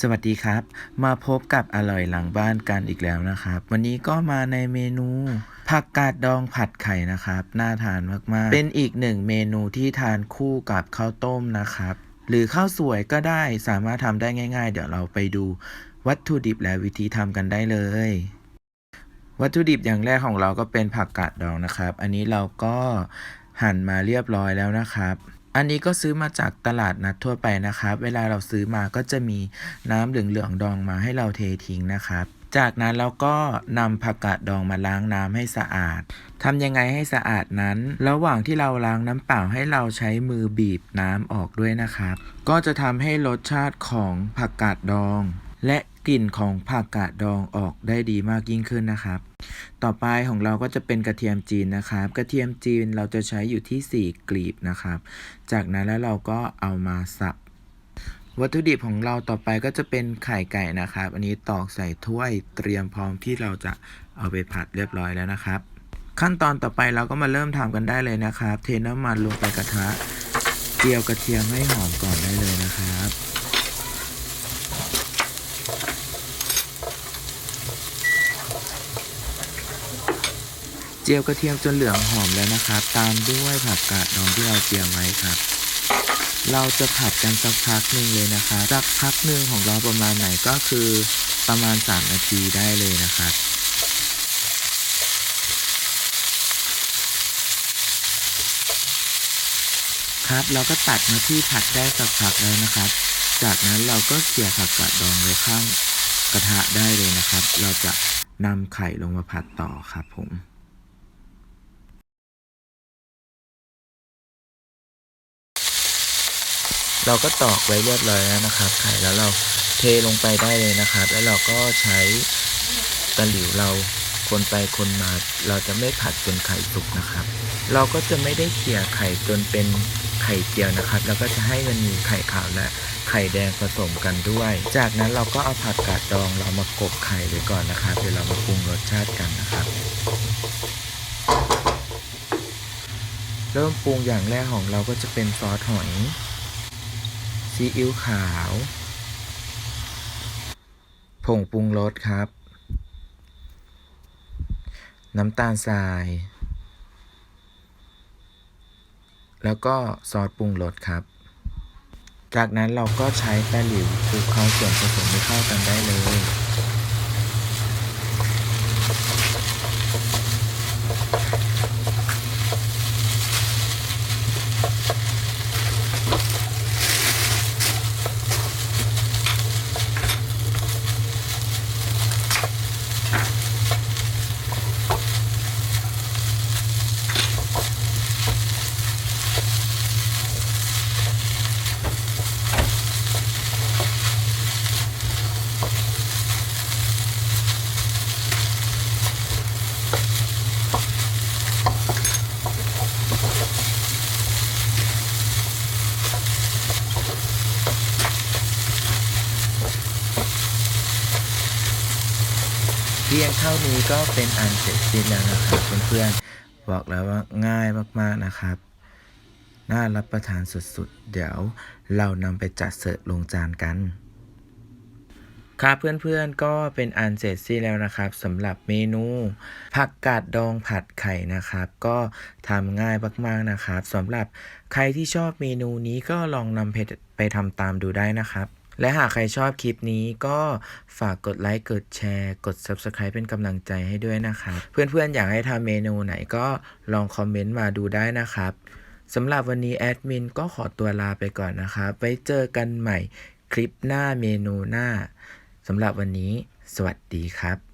สวัสดีครับ มาพบกับอร่อยหลังบ้านกันอีกแล้วนะครับ วันนี้ก็มาในเมนูผักกาดดองผัดไข่นะครับ น่าทานมากๆ เป็นอีกหนึ่งเมนูที่ทานคู่กับข้าวต้มนะครับ หรือข้าวสวยก็ได้สามารถทำได้ง่าย ๆ เดี๋ยวเราไปดูวัตถุดิบและวิธีทำกันได้เลย วัตถุดิบอย่างแรกของเราก็เป็นผักกาดดองนะครับ อันนี้เราก็หั่นมาเรียบร้อยแล้วนะครับ อันนี้ก็ซื้อมาจากตลาดนัดทั่วไปนะครับ เวลาเราซื้อมาก็จะมีน้ำเหลืองๆดองมาให้เราเททิ้งนะครับ จากนั้นเราก็นำผักกาดดองมาล้างน้ำให้สะอาดทำยังไงให้สะอาดนั้น ระหว่างที่เราล้างน้ำเปล่าให้เราใช้มือบีบน้ำออกด้วยนะครับ ก็จะทำให้รสชาติของผักกาดดอง และ กลิ่นของผักกาดดองออกได้ดีมากยิ่งขึ้นนะครับ ต่อไปของเราก็จะเป็นกระเทียมจีนนะครับ กระเทียมจีนเราจะใช้อยู่ที่ 4 กลีบนะครับ จากนั้นแล้วเราก็เอามาสับ วัตถุดิบของเราต่อไปก็จะเป็นไข่ไก่นะครับ อันนี้ตอกใส่ถ้วยเตรียมพร้อมที่เราจะเอาไปผัดเรียบร้อยแล้วนะครับ ขั้นตอนต่อไปเราก็มาเริ่มทำกันได้เลยนะครับ เทน้ำมันลงไปกระทะเจียวกระเทียมให้หอมก่อนได้เลยนะครับ เจียวกระเทียมจนเหลืองหอมแล้วนะครับ ตามด้วยผักกาดดองที่เราเตรียมไว้ครับเราจะผัดกันสักพักหนึ่งเลยนะคะสักพักหนึ่งของเราประมาณไหนก็คือประมาณ 3 นาทีได้เลยนะครับครับเราก็ตัดมาที่ผัดได้สักพักแล้วนะครับ จากนั้นเราก็เขี่ยผักกาดดองไว้ข้างกระทะได้เลยนะครับ เราจะนำไข่ลงมาผัดต่อครับผม เราก็ตอกไว้เรียบร้อยแล้วนะครับ ไข่แล้วเราเทลงไปได้เลยนะครับ แล้วเราก็ใช้ตะหลิวเราคนไปคนมา เราจะไม่ผัดจนไข่สุกนะครับ เราก็จะไม่ได้เขี่ยไข่จนเป็นไข่เจียวนะครับ แล้วก็จะให้มันมีไข่ขาวและไข่แดงผสมกันด้วย จากนั้นเราก็เอาผักกาดดองเรามากบไข่ไว้ก่อนนะครับเดี๋ยวเรามาปรุงรสชาติกันนะครับ เริ่มปรุงอย่างแรกของเราก็จะเป็นซอสหอย ซีอิ๊วขาว ผงปรุงรสครับ น้ำตาลทราย แล้วก็ซอสปรุงรสครับ จากนั้นเราก็ใช้แป้หลิวคลุกเคล้าส่วนผสมให้เข้ากันได้เลย เพียงเท่านี้ก็เป็นอันเสร็จสิ้นแล้วนะครับเพื่อนๆบอกแล้วว่าง่ายมากๆนะครับ น่ารับประทานสุดๆ เดี๋ยวเรานำไปจัดเสิร์ฟลงจานกันครับเพื่อนๆก็เป็นอันเสร็จสิ้นแล้วนะครับสำหรับเมนู ผักกาดดองผัดไข่นะครับ ก็ทำง่ายมากๆนะครับสำหรับใครที่ชอบเมนูนี้ก็ลองนำไปไปทำตามดูได้นะครับ และหากใครชอบคลิปนี้ก็ฝากกดไลค์ กดแชร์ กด Subscribe เป็นกำลังใจให้ด้วยนะครับ เพื่อนๆ อยากให้ทำเมนูไหนก็ลองคอมเมนต์มาดูได้นะครับสำหรับวันนี้แอดมินก็ขอตัวลาไปก่อนนะครับ ไว้เจอกันใหม่คลิปหน้าเมนูหน้าสำหรับวันนี้ สวัสดีครับ